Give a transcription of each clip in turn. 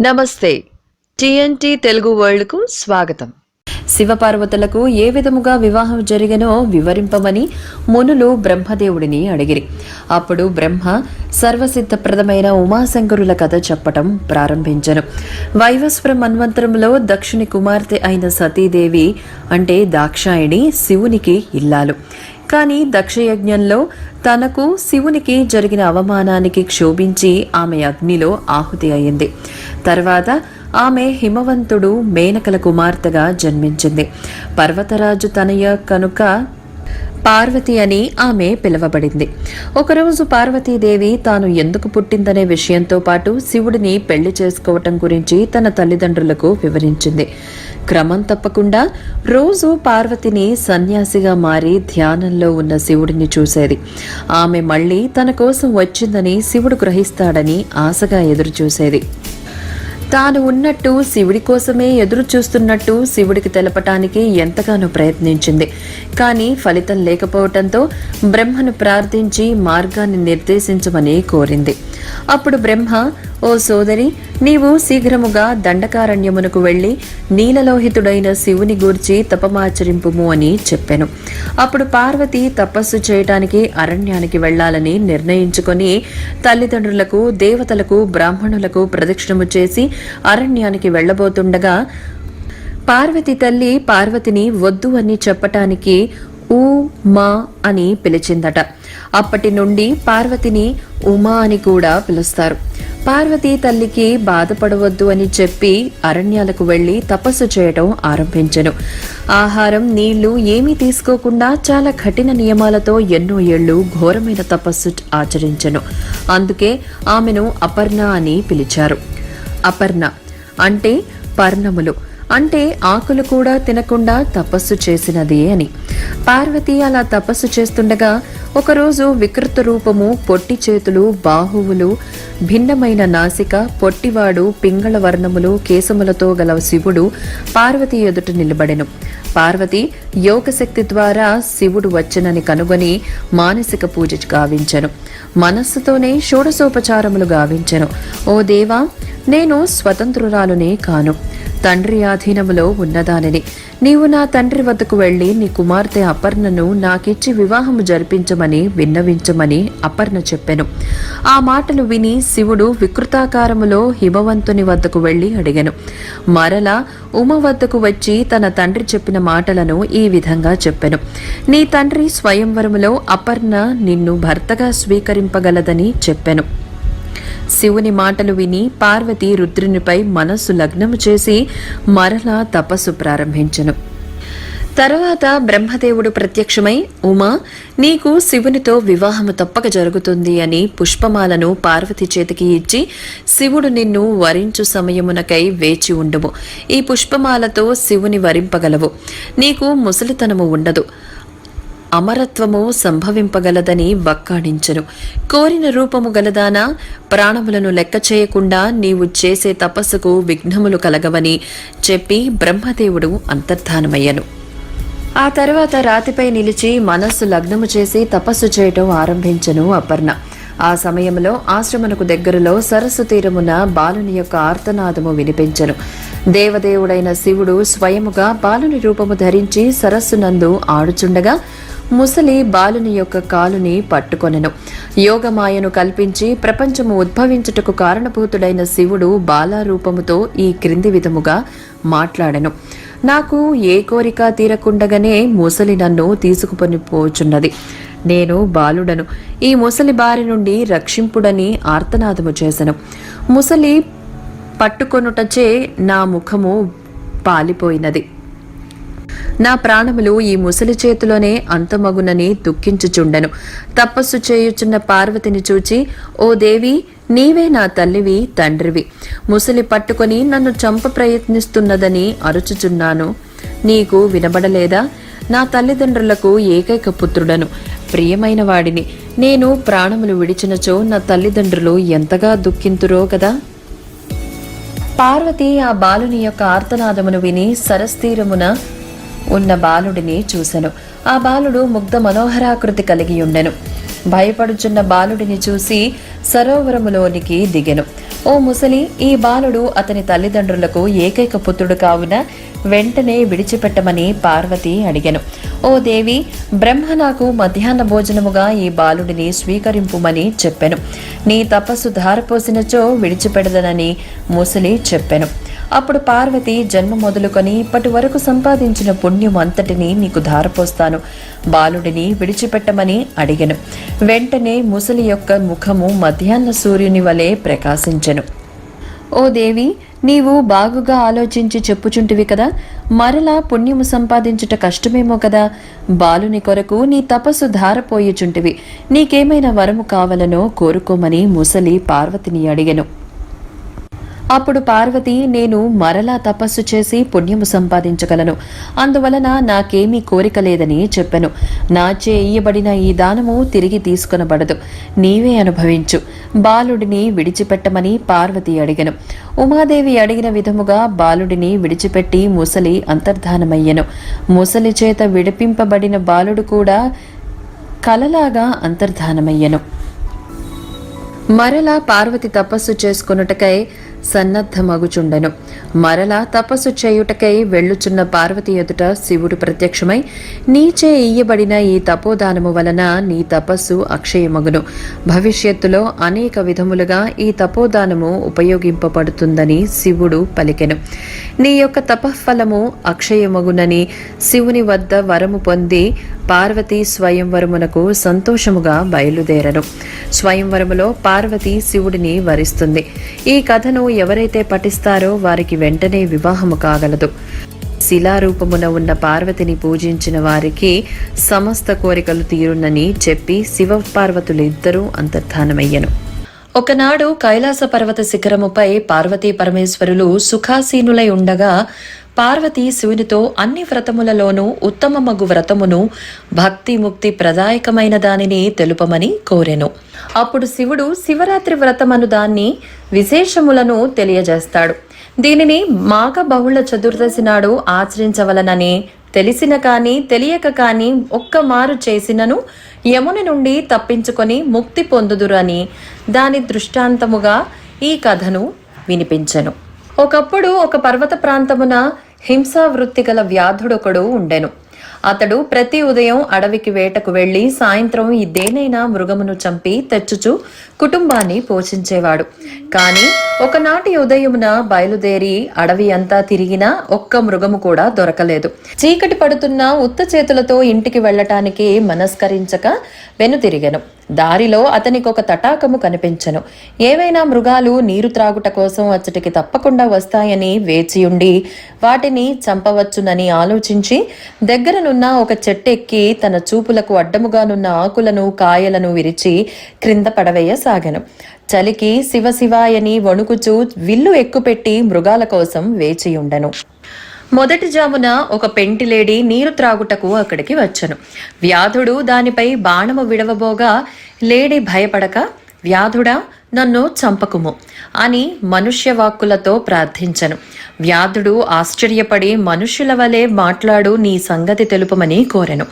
నమస్తే. టిఎన్టీ తెలుగు వరల్డ్కు స్వాగతం. శివపార్వతులకు ఏ విధముగా వివాహం జరిగనో వివరింపమని మునులు బ్రహ్మదేవుడిని అడిగిరి. అప్పుడు బ్రహ్మ సర్వసిద్ధప్రదమైన ఉమాశంకరుల కథ చెప్పటం ప్రారంభించను. వైవస్వర మన్వంతరంలో దక్షిణి కుమార్తె అయిన సతీదేవి అంటే దాక్షాయిణి శివునికి ఇల్లాలు. కానీ దక్షయజ్ఞంలో తనకు శివునికి జరిగిన అవమానానికి క్షోభించి ఆమె అగ్నిలో ఆహుతి అయింది. తర్వాత ఆమె హిమవంతుడు మేనకల కుమార్తెగా జన్మించింది. పర్వతరాజు తనయ కనుక పార్వతి అని ఆమె పిలువబడింది. ఒకరోజు పార్వతీదేవి తాను ఎందుకు పుట్టిందనే విషయంతో పాటు శివుడిని పెళ్ళి చేసుకోవటం గురించి తన తల్లిదండ్రులకు వివరించింది. క్రమం తప్పకుండా రోజు పార్వతిని సన్యాసిగా మారి ధ్యానంలో ఉన్న శివుడిని చూసేది. ఆమె మళ్ళీ తన కోసం వచ్చిందని శివుడు గ్రహిస్తాడని ఆశగా ఎదురుచూసేది. తాను ఉన్నట్టు శివుడి కోసమే ఎదురు చూస్తున్నట్టు శివుడికి తెలపటానికి ఎంతగానో ప్రయత్నించింది. కానీ ఫలితం లేకపోవటంతో బ్రహ్మను ప్రార్థించి మార్గాన్ని నిర్దేశించమని కోరింది. అప్పుడు బ్రహ్మ ఓ సోదరి నీవు శీఘ్రముగా దండకారణ్యమునకు వెళ్ళి నీలలోహితుడైన శివుని గూర్చి తపమాచరింపుము అని చెప్పాను. అప్పుడు పార్వతి తపస్సు చేయటానికి అరణ్యానికి వెళ్ళాలని నిర్ణయించుకొని తల్లిదండ్రులకు దేవతలకు బ్రాహ్మణులకు ప్రదక్షిణము చేసి అరణ్యానికి వెళ్ళబోతుండగా పార్వతి తల్లి పార్వతిని వద్దు అని చెప్పటానికి ఉమా అని పిలిచిందట. అప్పటి నుండి పార్వతిని ఉమా అని కూడా పిలుస్తారు. పార్వతి తల్లికి బాధపడవద్దు అని చెప్పి అరణ్యాలకు వెళ్ళి తపస్సు చేయటం ఆరంభించెను. ఆహారం నీళ్ళు ఏమీ తీసుకోకుండా చాలా కఠిన నియమాలతో ఎన్నో ఏళ్ళు ఘోరమైన తపస్సు ఆచరించెను. అందుకే ఆమెను అపర్ణ అని పిలిచారు. అపర్ణ అంటే పర్ణములు. అంటే ఆకులు కూడా తినకుండా తపస్సు చేసినదే అని. పార్వతి అలా తపస్సు చేస్తుండగా ఒకరోజు వికృత రూపము పొట్టి చేతులు బాహువులు భిన్నమైన నాసిక పొట్టివాడు పింగళ వర్ణములు కేశములతో గల శివుడు పార్వతి ఎదుట నిలబడెను. పార్వతి యోగశక్తి ద్వారా శివుడు వచ్చనని కనుగొని మానసిక పూజ గావించెను. మనస్సుతోనే షోడసోపచారములు గావించెను. ఓ దేవా నేను స్వతంత్రురాలునే కాను. తండ్రి ఆధీనములో ఉన్నదానిని. నీవు నా తండ్రి వద్దకు వెళ్ళి నీ కుమార్తె అపర్ణను నాకిచ్చి వివాహము జరిపించమని విన్నవించమని అపర్ణ చెప్పెను. ఆ మాటలు విని శివుడు వికృతాకారములో హిమవంతుని వద్దకు వెళ్ళి అడిగెను. మరలా ఉమ వద్దకు వచ్చి తన తండ్రి చెప్పిన మాటలను ఈ విధంగా చెప్పెను. నీ తండ్రి స్వయంవరములో అపర్ణ నిన్ను భర్తగా స్వీకరింపగలదని చెప్పెను. శివుని మాటలు విని పార్వతి రుద్రునిపై మనస్సు లగ్నము చేసి మరలా తపస్సు ప్రారంభించను. తర్వాత బ్రహ్మదేవుడు ప్రత్యక్షమై ఉమా నీకు శివునితో వివాహము తప్పక జరుగుతుంది అని పుష్పమాలను పార్వతి చేతికి ఇచ్చి శివుడు నిన్ను వరించు సమయమునకై వేచి ఉండుము. ఈ పుష్పమాలతో శివుని వరింపగలవు. నీకు ముసలితనము ఉండదు. అమరత్వము సంభవింపగలదని బక్కాడించను కోరిన రూపము గలదానా? ప్రాణములను లెక్క చేయకుండా నీవు చేసే తపస్సుకు విఘ్నములు కలగవని చెప్పి బ్రహ్మదేవుడు అంతర్ధానమయ్యను. ఆ తర్వాత రాతిపై నిలిచి మనస్సు లగ్నము చేసి తపస్సు చేయటం ఆరంభించను అపర్ణ. ఆ సమయంలో ఆశ్రమనకు దగ్గరలో సరస్సు తీరమున బాలుని యొక్క ఆర్తనాదము వినిపించను. దేవదేవుడైన శివుడు స్వయముగా బాలుని రూపము ధరించి సరస్సునందు ఆడుచుండగా ముసలి బాలుని యొక్క కాలుని పట్టుకొనెను. యోగమాయను కల్పించి ప్రపంచము ఉద్భవించుటకు కారణభూతుడైన శివుడు బాలారూపముతో ఈ క్రింది విధముగా మాట్లాడెను. నాకు ఏ కోరిక తీరకుండగానే ముసలి నన్ను తీసుకుని పోచున్నది. నేను బాలుడను. ఈ ముసలి బారి నుండి రక్షింపుడని ఆర్తనాదము చేసెను. ముసలి పట్టుకొనుటచే నా ముఖము పాలిపోయినది. నా ప్రాణములు ఈ ముసలి చేతిలోనే అంతమగునని దుఃఖించుచుండెను. తపస్సు చేయుచున్న పార్వతిని చూచి ఓ దేవి నీవే నా తల్లివి తండ్రివి. ముసలి పట్టుకొని నన్ను చంప ప్రయత్నిస్తున్నదని అరుచుచున్నాను. నీకు వినబడలేదా? నా తల్లిదండ్రులకు ఏకైక పుత్రుడను. ప్రియమైన వాడిని నేను ప్రాణములు విడిచినచో నా తల్లిదండ్రులు ఎంతగా దుఃఖింతురో కదా? పార్వతి ఆ బాలుని యొక్క ఆర్తనాదమును విని సరస్తీరమున ఉన్న బాలుడిని చూసెను. ఆ బాలుడు ముగ్ధ మనోహరాకృతి కలిగి ఉండెను. భయపడుచున్న బాలుడిని చూసి సరోవరములోనికి దిగెను. ఓ ముసలి ఈ బాలుడు అతని తల్లిదండ్రులకు ఏకైక పుత్రుడు కావున వెంటనే విడిచిపెట్టమని పార్వతి అడిగెను. ఓ దేవి బ్రహ్మ నాకు మధ్యాహ్న భోజనముగా ఈ బాలుడిని స్వీకరింపుమని చెప్పెను. నీ తపస్సు ధారపోసినచో విడిచిపెడదనని ముసలి చెప్పెను. అప్పుడు పార్వతి జన్మ మొదలుకొని ఇప్పటి వరకు సంపాదించిన పుణ్యం అంతటిని నీకు ధారపోస్తాను. బాలుడిని విడిచిపెట్టమని అడిగను. వెంటనే ముసలి యొక్క ముఖము మధ్యాహ్న సూర్యుని వలె ప్రకాశించెను. ఓ దేవి నీవు బాగుగా ఆలోచించి చెప్పుచుంటివి కదా. మరలా పుణ్యము సంపాదించుట కష్టమేమో కదా. బాలుని కొరకు నీ తపస్సు ధారపోయుచుంటివి. నీకేమైనా వరము కావలనో కోరుకోమని ముసలి పార్వతిని అడిగెను. అప్పుడు పార్వతి నేను మరలా తపస్సు చేసి పుణ్యము సంపాదించగలను. అందువలన నాకేమీ కోరిక లేదని చెప్పెను. నాచే ఇయ్యబడిన ఈ దానము తిరిగి తీసుకొనబడదు. నీవే అనుభవించు. బాలుడిని విడిచిపెట్టమని పార్వతి అడిగను. ఉమాదేవి అడిగిన విధముగా బాలుడిని విడిచిపెట్టి ముసలి అంతర్ధానమయ్యను. ముసలి చేత విడిపింపబడిన బాలుడు కూడా కలలాగా అంతర్ధానమయ్యెను. మరలా పార్వతి తపస్సు చేసుకొనుటకై సన్నద్ధమగుచుండెను. మరలా తపస్సు చేయుటకై వెళ్ళుచున్న పార్వతి ఎదుట శివుడు ప్రత్యక్షమై నీచే ఇయ్యబడిన ఈ తపోదానము వలన నీ తపస్సు అక్షయమగును. భవిష్యత్తులో అనేక విధములుగా ఈ తపోదానము ఉపయోగింపబడుతుందని శివుడు పలికెను. నీ యొక్క తపఫలము అక్షయమగునని శివుని వద్ద వరము పొంది పార్వతి స్వయంవరమునకు సంతోషముగా బయలుదేరను. స్వయంవరములో పార్వతి శివుడిని వరిస్తుంది. ఈ కథను ఎవరైతే పఠిస్తారో వారికి వెంటనే వివాహము కాగలదు. శిలారూపమున ఉన్న పార్వతిని పూజించిన వారికి సమస్త కోరికలు తీరునని చెప్పి శివ పార్వతులిద్దరూ అంతర్ధానమయ్యను. ఒకనాడు కైలాస పర్వత శిఖరముపై పార్వతీ పరమేశ్వరులు సుఖాసీనులై ఉండగా పార్వతి శివునితో అన్ని వ్రతములలోనూ ఉత్తమమగు వ్రతమును భక్తి ముక్తి ప్రదాయకమైన దానిని తెలుపమని కోరెను. అప్పుడు శివుడు శివరాత్రి వ్రతమను దాన్ని విశేషములను తెలియజేస్తాడు. దీనిని మాఘ బహుళ చతుర్దశి నాడు ఆచరించవలనని తెలిసిన కానీ తెలియక కానీ ఒక్క మారు చేసినను యముని నుండి తప్పించుకొని ముక్తి పొందుదురు అని దాని దృష్టాంతముగా ఈ కథను వినిపించెను. ఒకప్పుడు ఒక పర్వత ప్రాంతమున హింసా వృత్తి గల వ్యాధుడొకడు ఉండెను. అతడు ప్రతి ఉదయం అడవికి వేటకు వెళ్ళి సాయంత్రం ఈ దేనైనా మృగమును చంపి తెచ్చుచు కుటుంబాన్ని పోషించేవాడు. కానీ ఒకనాటి ఉదయమున బయలుదేరి అడవి అంతా తిరిగినా ఒక్క మృగము కూడా దొరకలేదు. చీకటి పడుతున్న ఉత్త చేతులతో ఇంటికి వెళ్ళటానికి మనస్కరించక వెనుతిరిగను. దారిలో అతనికి ఒక తటాకము కనిపించను. ఏవైనా మృగాలు నీరు త్రాగుట కోసం అచ్చటికి తప్పకుండా వస్తాయని వేచియుండి వాటిని చంపవచ్చునని ఆలోచించి దగ్గరనున్న ఒక చెట్టెక్కి తన చూపులకు అడ్డముగానున్న ఆకులను కాయలను విరిచి క్రింద పడవేయసాగెను. చలికి శివ శివాయని వణుకుచూ విల్లు ఎక్కుపెట్టి మృగాల కోసం వేచియుండెను. మొదటి జామున ఒక పెంటిలేడి నీరు త్రాగుటకు అక్కడికి వచ్చను. వ్యాధుడు దానిపై బాణము విడవబోగా లేడి భయపడక వ్యాధుడా నన్ను చంపకుము అని మనుష్య వాక్కులతో ప్రార్థించను. వ్యాధుడు ఆశ్చర్యపడి మనుష్యుల వలె మాట్లాడు నీ సంగతి తెలుపమని కోరెను.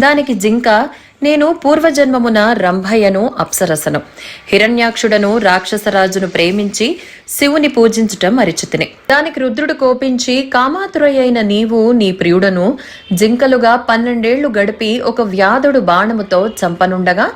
దానికి జింక నేను పూర్వజన్మమున రంభయ్యను అప్సరసను. హిరణ్యాక్షుడను రాక్షసరాజును ప్రేమించి శివుని పూజించుట మరిచితిని. దానికి రుద్రుడు కోపించి కామాతురయైన నీవు నీ ప్రియుడను జింకలుగా పన్నెండేళ్ళు గడిపి ఒక వ్యాధుడు బాణముతో చంపనుండగా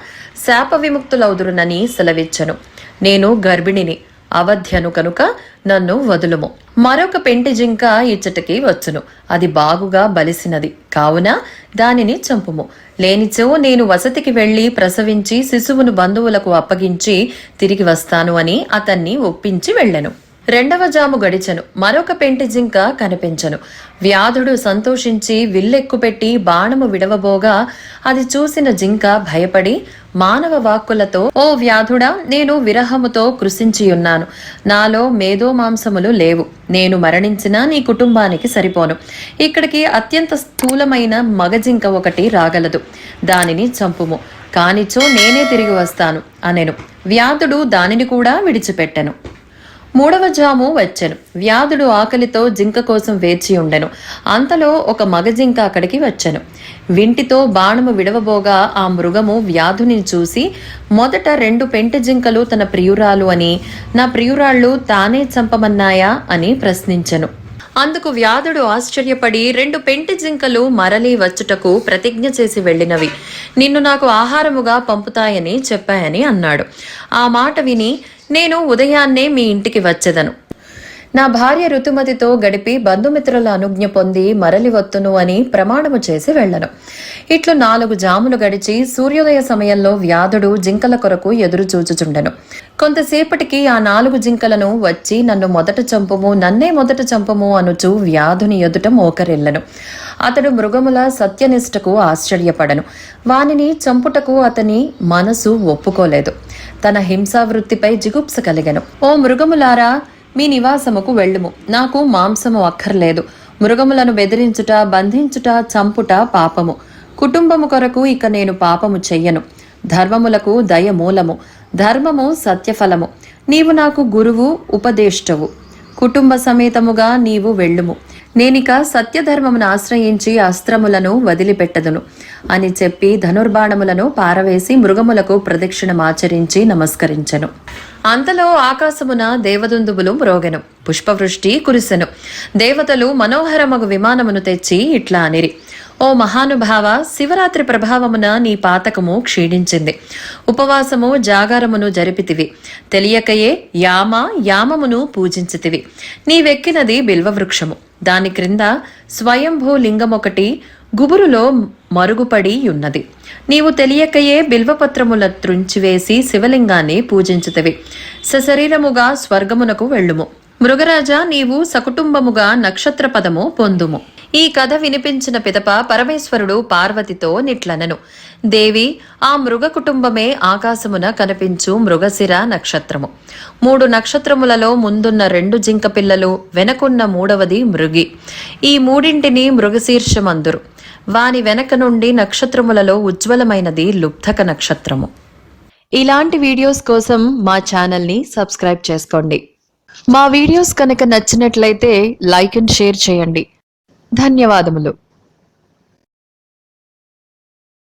శాప విముక్తులవుదురునని సెలవిచ్చను. నేను గర్భిణిని. అవధ్యను కనుక నన్ను వదులుము. మరొక పెంటి జింక ఇచ్చటికి వచ్చును. అది బాగుగా బలిసినది. కావున దానిని చంపుము. లేనిచో నేను వసతికి వెళ్ళి ప్రసవించి శిశువును బంధువులకు అప్పగించి తిరిగి వస్తాను అని అతన్ని ఒప్పించి వెళ్ళెను. రెండవ జాము గడిచెను. మరొక పెంటి జింక కనిపించను. వ్యాధుడు సంతోషించి విల్లెక్కుపెట్టి బాణము విడవబోగా అది చూసిన జింక భయపడి మానవ వాక్కులతో ఓ వ్యాధుడా నేను విరహముతో కృషించియున్నాను నాలో మేధో మాంసములు లేవు. నేను మరణించినా నీ కుటుంబానికి సరిపోను. ఇక్కడికి అత్యంత స్థూలమైన మగజింక ఒకటి రాగలదు. దానిని చంపుము. కానిచో నేనే తిరిగి వస్తాను అనెను. వ్యాధుడు దానిని కూడా విడిచిపెట్టెను. మూడవ జాము వచ్చెను. వ్యాధుడు ఆకలితో జింక కోసం వేచి ఉండెను. అంతలో ఒక మగ జింక అక్కడికి వచ్చెను. వింటితో బాణము విడవబోగా ఆ మృగము వ్యాధుని చూసి మొదట రెండు పెంట జింకలు తన ప్రియురాలు అని నా ప్రియురాళ్ళు తానే చంపమన్నాయా? అని ప్రశ్నించెను. అందుకు వ్యాధుడు ఆశ్చర్యపడి రెండు పెంటి జింకలు మరలి వచ్చుటకు ప్రతిజ్ఞ చేసి వెళ్ళినవి. నిన్ను నాకు ఆహారముగా పంపుతాయని చెప్పాయని అన్నాడు. ఆ మాట విని నేను ఉదయాన్నే మీ ఇంటికి వచ్చేదను. నా భార్య ఋతుమతితో గడిపి బంధుమిత్రుల అనుజ్ఞ పొంది మరలి వత్తును అని ప్రమాణము చేసి వెళ్ళను. ఇట్లు నాలుగు జాములు గడిచి సూర్యోదయ సమయంలో వ్యాధుడు జింకల కొరకు ఎదురు చూచుచుండెను. కొంతసేపటికి ఆ నాలుగు జింకలను వచ్చి నన్ను మొదట చంపము నన్నే మొదట చంపము అనుచు వ్యాధుని ఎదుట మోకరిల్లను. అతడు మృగముల సత్యనిష్టకు ఆశ్చర్యపడను. వానిని చంపుటకు అతని మనసు ఒప్పుకోలేదు. తన హింసా వృత్తిపై జిగుప్స కలిగను. ఓ మృగములారా మీ నివాసముకు వెళ్ళుము. నాకు మాంసము అక్కర్లేదు. మృగములను బెదిరించుట బంధించుట చంపుట పాపము. కుటుంబము కొరకు ఇక నేను పాపము చెయ్యను. ధర్మములకు దయ మూలము ధర్మము సత్యఫలము. నీవు నాకు గురువు ఉపదేష్టవు. కుటుంబ సమేతముగా నీవు వెళ్ళుము. నేనిక సత్యధర్మమును ఆశ్రయించి అస్త్రములను వదిలిపెట్టదును అని చెప్పి ధనుర్బాణములను పారవేసి మృగములకు ప్రదక్షిణమాచరించి నమస్కరించెను. అంతలో ఆకాశమున దేవదుందుబులు మ్రోగెను. పుష్పవృష్టి కురిసెను. దేవతలు మనోహరమగు విమానమును తెచ్చి ఇట్లా అనిరి. ఓ మహానుభావ శివరాత్రి ప్రభావమున నీ పాతకము క్షీణించింది. ఉపవాసము జాగారమును జరిపితివి. తెలియకయే యామ యామమును పూజించితివి. నీవెక్కినది బిల్వవృక్షము. దాని క్రింద స్వయంభూ లింగమొకటి గుబురులో మరుగుపడి ఉన్నది. నీవు తెలియకయే బిల్వపత్రముల త్రుంచివేసి శివలింగాన్ని పూజించుతవి. సశరీరముగా స్వర్గమునకు వెళ్ళుము. మృగరాజా నీవు సకుటుంబముగా నక్షత్ర పదము పొందుము. ఈ కథ వినిపించిన పిదప పరమేశ్వరుడు పార్వతితో నిట్లనను. దేవి ఆ మృగ కుటుంబమే ఆకాశమున కనిపించు మృగశిర నక్షత్రము. మూడు నక్షత్రములలో ముందున్న రెండు జింక పిల్లలు వెనకున్న మూడవది మృగి. ఈ మూడింటిని మృగశీర్షమందురు. వాని వెనక నుండి నక్షత్రములలో ఉజ్వలమైనది లుబ్ధక నక్షత్రము. ఇలాంటి వీడియోస్ కోసం మా ఛానల్ని సబ్స్క్రైబ్ చేసుకోండి. మా వీడియోస్ కనుక నచ్చినట్లయితే లైక్ అండ్ షేర్ చేయండి. ధన్యవాదములు.